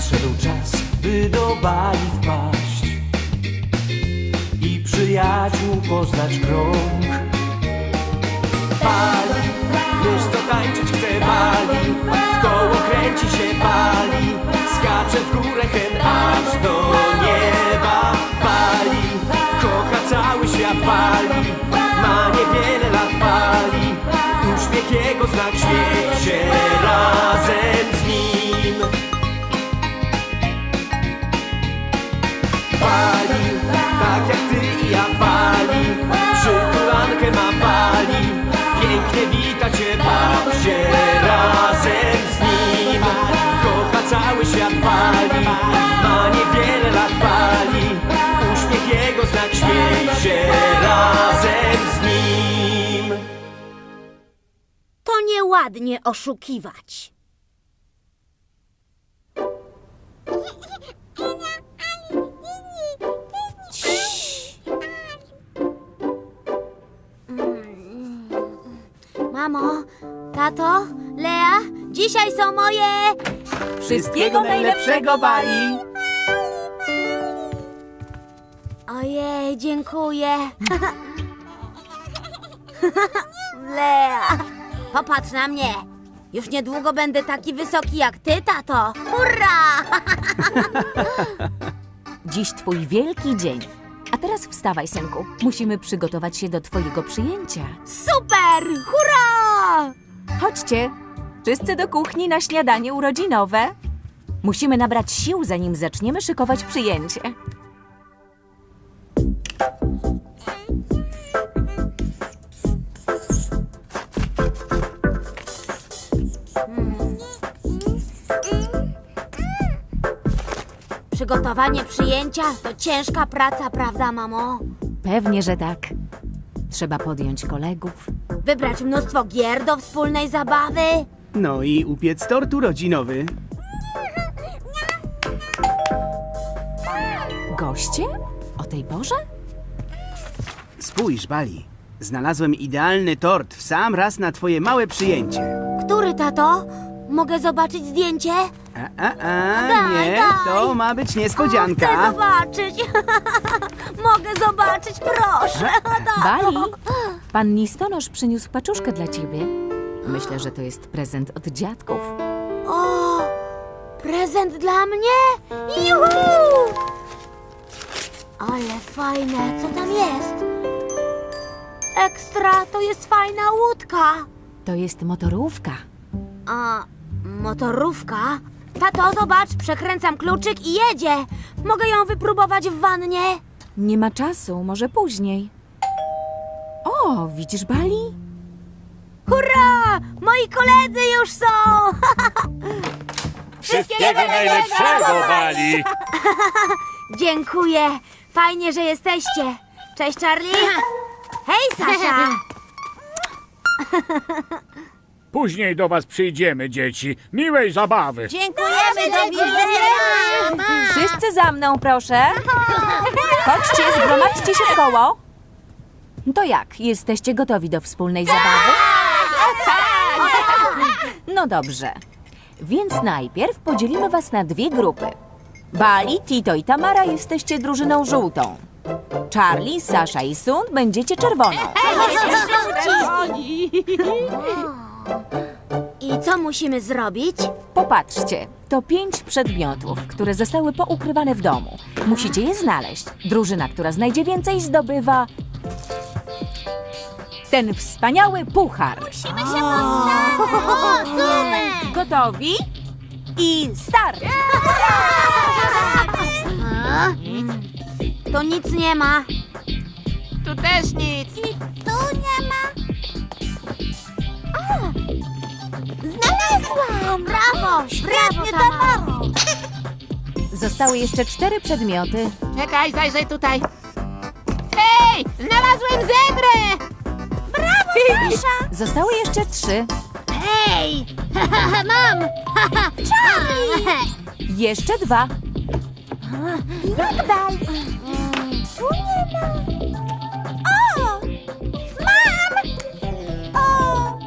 Nadszedł czas, by do bali wpaść i przyjaciół poznać krąg. Bali, wiesz co tańczyć chce bali, w koło kręci się bali, skacze w górę hen aż do nieba. Bali, kocha cały świat bali, ma niewiele lat bali, uśmiech jego znak śmiej Bali, tak jak ty i ja bali, przytulankę ma bali, pięknie wita cię baw się razem z nim. Kocha cały świat bali, ma niewiele lat bali, uśmiech jego znak śmiej się razem z nim. To nieładnie oszukiwać. Mamo, tato, Lea, dzisiaj są moje. Wszystkiego najlepszego, Bali! Ojej, dziękuję. Lea, popatrz na mnie. Już niedługo będę taki wysoki jak ty, tato. Hurra! Dziś twój wielki dzień. A teraz wstawaj, synku. Musimy przygotować się do twojego przyjęcia. Super! Hurra! Chodźcie, wszyscy do kuchni na śniadanie urodzinowe. Musimy nabrać sił, zanim zaczniemy szykować przyjęcie. Przygotowanie przyjęcia to ciężka praca, prawda, mamo? Pewnie, że tak. Trzeba podjąć kolegów. Wybrać mnóstwo gier do wspólnej zabawy. No i upiec tort urodzinowy. Goście? O tej porze? Spójrz, Bali. Znalazłem idealny tort w sam raz na twoje małe przyjęcie. Który, tato? Mogę zobaczyć zdjęcie? A, a, a, Daj, nie, daj. to ma być Chcę niespodzianka. zobaczyć. Mogę zobaczyć, proszę. Bali, pan listonosz przyniósł paczuszkę dla ciebie. Myślę, że to jest prezent od dziadków. O, prezent dla mnie? Juhu! Ale fajne, co tam jest? Ekstra, to jest fajna łódka. To jest motorówka. A, motorówka? Tato, zobacz, przekręcam kluczyk i jedzie. Mogę ją wypróbować w wannie? Nie ma czasu, może później. O, widzisz Bali? Hurra! Moi koledzy już są! Wszystkiego najlepszego, Bali! Dziękuję. Fajnie, że jesteście. Cześć, Charlie. Hej, Sasza. Później do was przyjdziemy, dzieci. Miłej zabawy. Dziękujemy, do widzenia. Wszyscy za mną, proszę. Chodźcie, zgromadźcie się w koło. To jak, jesteście gotowi do wspólnej zabawy? No dobrze. Więc najpierw podzielimy was na dwie grupy. Bali, Tito i Tamara jesteście drużyną żółtą. Charlie, Sasza i Sun będziecie czerwoną. I co musimy zrobić? Popatrzcie, to pięć przedmiotów, które zostały poukrywane w domu. Musicie je znaleźć. Drużyna, która znajdzie więcej, zdobywa ten wspaniały puchar. Musimy się postarać. Gotowi? I start! To nic nie ma. Tu też nic. I tu nie ma. O! Znalazłam! Brawo! Brawo, Tamaro! Zostały jeszcze cztery przedmioty. Czekaj, zajrzę tutaj. Hej! Znalazłem zebrę! Zostały jeszcze trzy. Hej! Mam! Charlie! Jeszcze dwa. Jak dalej? Tu nie ma. O! Mam! O!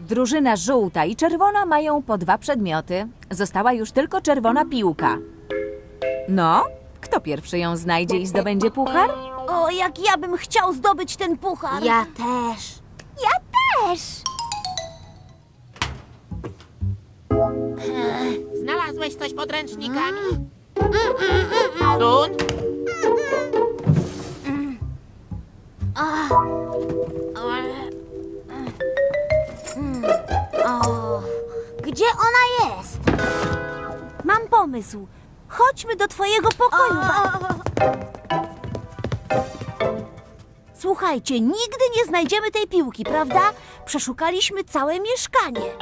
Drużyna żółta i czerwona mają po dwa przedmioty. Została już tylko czerwona piłka. No, kto pierwszy ją znajdzie i zdobędzie puchar? O, jak ja bym chciał zdobyć ten puchar. Ja też. Ja też. Znalazłeś coś podręcznikami? Sun? O, gdzie ona jest? Mam pomysł. Chodźmy do twojego pokoju. Ba- Słuchajcie, nigdy nie znajdziemy tej piłki, prawda? Przeszukaliśmy całe mieszkanie.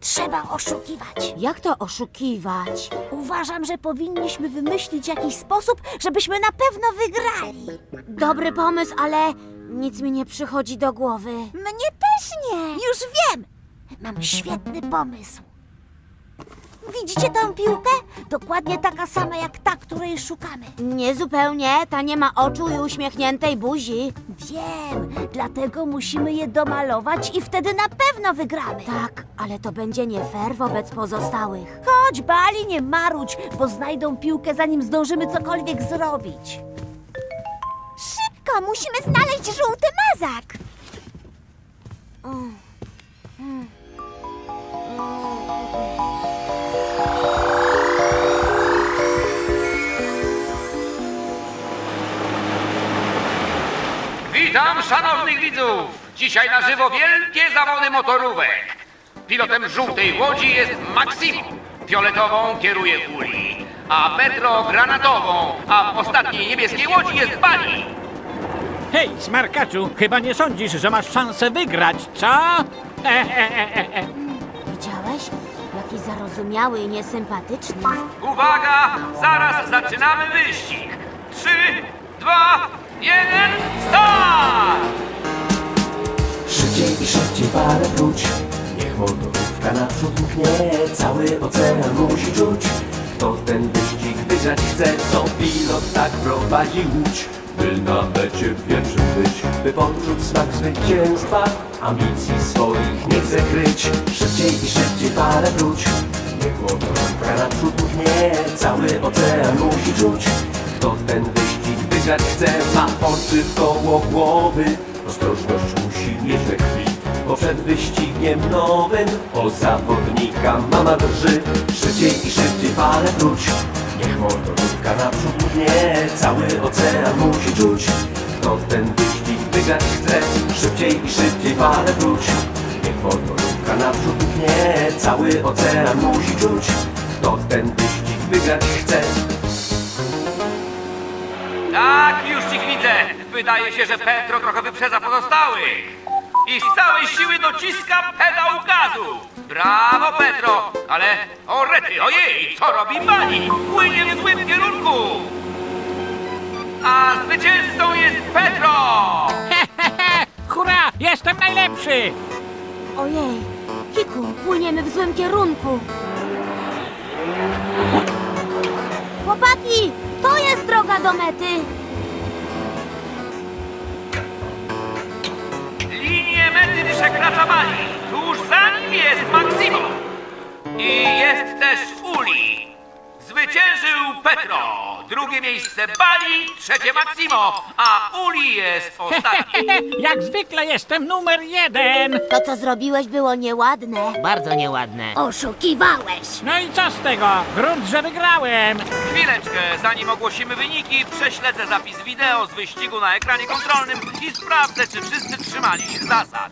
Trzeba oszukiwać. Jak to oszukiwać? Uważam, że powinniśmy wymyślić jakiś sposób, żebyśmy na pewno wygrali. Dobry pomysł, ale nic mi nie przychodzi do głowy. Mnie też nie. Już wiem. Mam świetny pomysł. Widzicie tę piłkę? Dokładnie taka sama jak ta, której szukamy. Nie zupełnie, ta nie ma oczu i uśmiechniętej buzi. Wiem, dlatego musimy je domalować i wtedy na pewno wygramy. Tak, ale to będzie nie fair wobec pozostałych. Chodź, Bali, nie marudź, bo znajdą piłkę, zanim zdążymy cokolwiek zrobić. Szybko, musimy znaleźć żółty mazak. Witam szanownych widzów! Dzisiaj na żywo wielkie zawody motorówek. Pilotem żółtej łodzi jest Maximo. Fioletową kieruje Uli. A Petro granatową, a w ostatniej niebieskiej łodzi jest Bali. Hej, smarkaczu, chyba nie sądzisz, że masz szansę wygrać, co? E, e, e, e, e. Widziałeś? Jaki zarozumiały i niesympatyczny. Uwaga, zaraz zaczynamy wyścig. Trzy, dwa, jeden, start! Szybciej i szybciej parę wróć. Niech motorówka naprzód mknie Cały ocean musi czuć. Kto ten wyścig wygrać chce Co pilot tak prowadzi łódź. By na mecie pierwszym być By poczuć smak zwycięstwa Ambicji swoich nie chce kryć. Szybciej i szybciej parę wróć. Niech motorówka naprzód mknie Cały ocean musi czuć. Kto ten wyścig chce Ma oczy koło głowy. Ostrożność musi mieć we krwi Bo przed wyścigiem nowym O zawodnika mama drży. Szybciej i szybciej parę wróć Niech motorówka naprzód mknie Cały ocean musi czuć. Kto ten wyścig wygrać chce Szybciej i szybciej parę wróć Niech motorówka naprzód mknie Cały ocean musi czuć. Kto ten wyścig wygrać chce Tak, już ich widzę. Wydaje się, że Petro trochę wyprzedza pozostałych. I z całej siły dociska pedał gazu. Brawo, Petro! Ale o rety, ojej, co robi Bali? Płynie w złym kierunku. A zwycięzcą jest Petro! Hurra, jestem najlepszy! Ojej, Kiku, płyniemy w złym kierunku. Chłopaki, to jest droga do mety. Linię mety przekracza Bali. Tuż za nim jest Maximo. I jest też Uli. Zwyciężył Petro. Drugie miejsce Bali, trzecie Maximo, a Uli jest ostatni. Jak zwykle jestem numer jeden! To, co zrobiłeś, było nieładne. Bardzo nieładne. Oszukiwałeś. No i co z tego? Grunt, że wygrałem! Chwileczkę, zanim ogłosimy wyniki, prześledzę zapis wideo z wyścigu na ekranie kontrolnym i sprawdzę, czy wszyscy trzymali się zasad.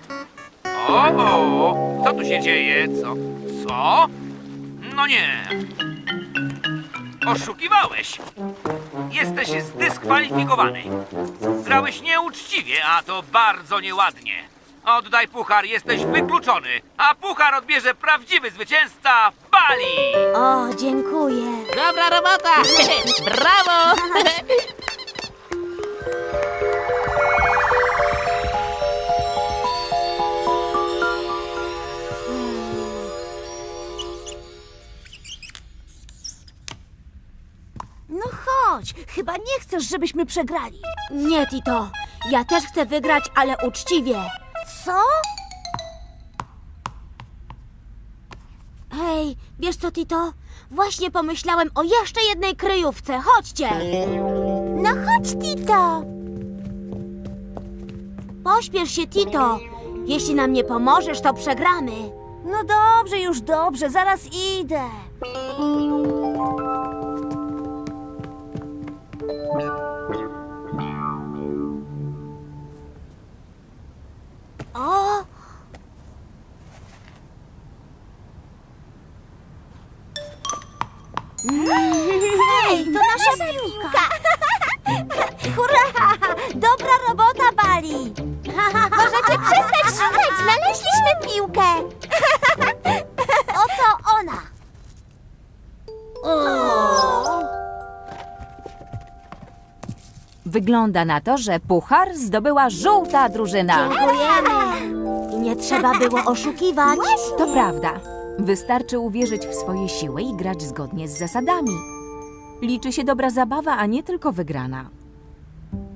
O, o, co tu się dzieje? Co? Co? No nie. Oszukiwałeś. Jesteś zdyskwalifikowany. Grałeś nieuczciwie, a to bardzo nieładnie. Oddaj puchar, jesteś wykluczony, a puchar odbierze prawdziwy zwycięzca Bali. O, dziękuję. Dobra robota! Brawo! chcesz, żebyśmy przegrali. Nie, Tito. Ja też chcę wygrać, ale uczciwie. Co? Hej, wiesz co, Tito? Właśnie pomyślałem o jeszcze jednej kryjówce. Chodźcie! No chodź, Tito. Pośpiesz się, Tito. Jeśli nam nie pomożesz, to przegramy. No dobrze, już dobrze, zaraz idę. O! Hej, to nasza piłka. Hurra! Dobra robota, Bali. Możecie przestać szukać, znaleźliśmy piłkę. Oto ona. Wygląda na to, że puchar zdobyła żółta drużyna. Dziękujemy. Nie trzeba było oszukiwać. To prawda. Wystarczy uwierzyć w swoje siły i grać zgodnie z zasadami. Liczy się dobra zabawa, a nie tylko wygrana.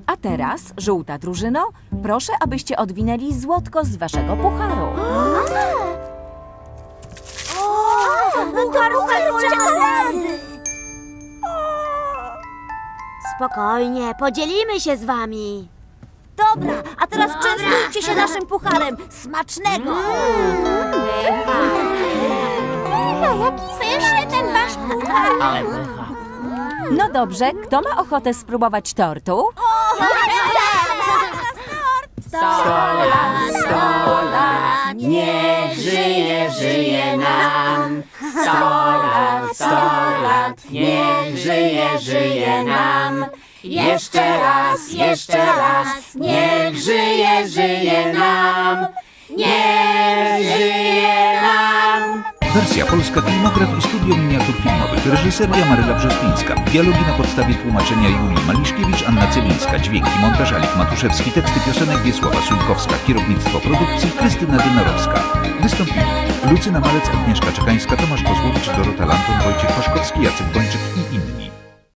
A teraz, żółta drużyno, proszę, abyście odwinęli złotko z waszego pucharu. Spokojnie, podzielimy się z wami. Dobra, a teraz częstujcie się naszym pucharem. Smacznego. Jaki pyszny ten wasz puchar. No dobrze, kto ma ochotę spróbować tortu? Niech żyje, żyje nam. Sto lat, sto lat, niech żyje, żyje nam. Jeszcze raz, jeszcze raz, niech żyje, żyje nam. Niech. Wersja polska, filmograf i studio miniatur filmowych. Reżyseria Maryla Brzostyńska. Dialogi na podstawie tłumaczenia Julii Maliszkiewicz, Anna Celińska. Dźwięki, montaż Alik Matuszewski. Teksty piosenek Wiesława Sujkowska. Kierownictwo produkcji Krystyna Dynarowska. Wystąpili Lucyna Malec, Agnieszka Czekańska, Tomasz Kozłowicz, Dorota Lanton, Wojciech Paszkowski, Jacek Bończyk i inni.